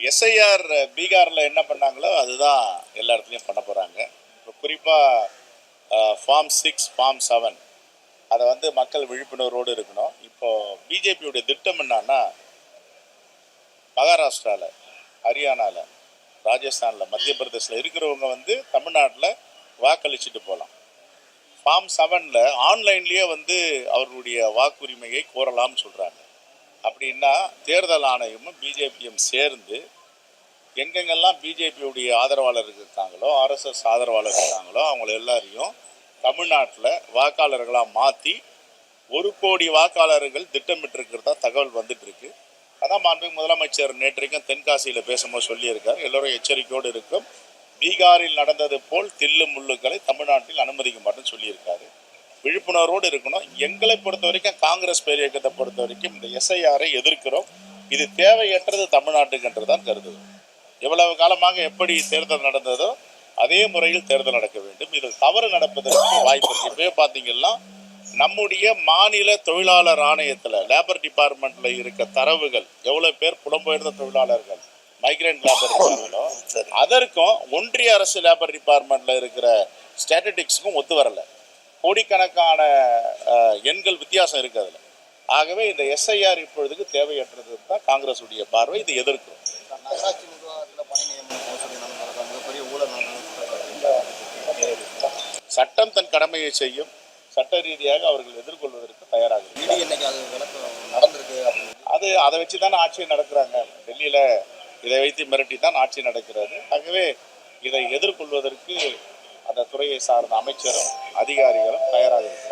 SIR பீகாரில் என்ன பண்ணாங்களோ அதுதான் எல்லா இடத்துலையும் பண்ண போகிறாங்க இப்போ குறிப்பாக ஃபார்ம் சிக்ஸ் ஃபார்ம் செவன் அதை வந்து மக்கள் விழிப்புணர்வோடு இருக்கணும். இப்போ பிஜேபியுடைய திட்டம் என்னன்னா மகாராஷ்டிராவில் ஹரியானாவில் ராஜஸ்தானில் மத்திய பிரதேசில் இருக்கிறவங்க வந்து தமிழ்நாட்டில் வாக்களிச்சுட்டு போகலாம் ஃபார்ம் செவனில் ஆன்லைன்லேயே வந்து அவர்களுடைய வாக்குரிமையை கோரலாம்னு சொல்கிறாங்க அப்படின்னா தேர்தல் ஆணையமும் பிஜேபியும் சேர்ந்து எங்கெங்கெல்லாம் பிஜேபியுடைய ஆதரவாளர் இருக்காங்களோ ஆர்எஸ்எஸ் ஆதரவாளர் இருக்காங்களோ அவங்கள எல்லாரையும் தமிழ்நாட்டில் வாக்காளர்களாக மாற்றி ஒரு கோடி வாக்காளர்கள் திட்டமிட்டிருக்கிறதா தகவல் வந்துட்டுருக்கு. அதான் மாண்பு முதலமைச்சர் நேற்றைக்கும் தென்காசியில் பேசும்போது சொல்லியிருக்கார். எல்லோரும் எச்சரிக்கையோடு இருக்கும். பீகாரில் நடந்தது போல் தில்லு முள்ளுக்களை தமிழ்நாட்டில் அனுமதிக்க மாட்டேன்னு சொல்லியிருக்காரு. விழிப்புணர்வோடு இருக்கணும். எங்களை பொறுத்த வரைக்கும் காங்கிரஸ் பேர் இயக்கத்தை பொறுத்த வரைக்கும் இந்த எஸ்ஐஆரை எதிர்க்கிறோம். இது தேவையற்றது தமிழ்நாட்டுக்கு என்று தான் கருதுகிறோம் எவ்வளவு காலமாக எப்படி தேர்தல் நடந்ததோ அதே முறையில் தேர்தல் நடக்க வேண்டும். இது தவறு நடப்பதற்கு வாய்ப்பு இருக்கு. இப்பவே பார்த்தீங்கன்னா நம்முடைய மாநில தொழிலாளர் ஆணையத்தில் லேபர் டிபார்ட்மெண்ட்ல இருக்க தரவுகள் எவ்வளவு பேர் புலம்பெயர்ந்த தொழிலாளர்கள் மைக்ரேண்ட் லேபர் இருக்காங்களோ அதற்கும் ஒன்றிய அரசு லேபர் டிபார்ட்மெண்ட்ல இருக்கிற ஸ்டாட்டிஸ்டிக்ஸுக்கும் ஒத்து வரல. கோடிக்கணக்கான எண்கள் வித்தியாசம் இருக்கு அதுல. ஆகவே இந்த எஸ்ஐஆர் இப்பொழுதுக்கு தேவையற்றது தான் காங்கிரஸ் உடைய பார்வை இதை எதிர்க்கும். நகராட்சி நிர்வாகத்தில் பணி நியமன மோசடி நடந்திருக்கா மிகப்பெரிய ஊழல் நடந்திருக்கு சட்டம் தன் கடமையை செய்யும். சட்ட ரீதியாக அவர்கள் எதிர்கொள்வதற்கு தயாராக அது அதை வச்சு தானே ஆட்சி நடக்கிறாங்க. டெல்லியில் இதை வைத்து மிரட்டி தான் ஆட்சி நடக்கிறது. ஆகவே இதை எதிர்கொள்வதற்கு அந்த துறையை சார்ந்த அமைச்சரும் அதிகாரிகளும் தயாராக இருக்கிறார்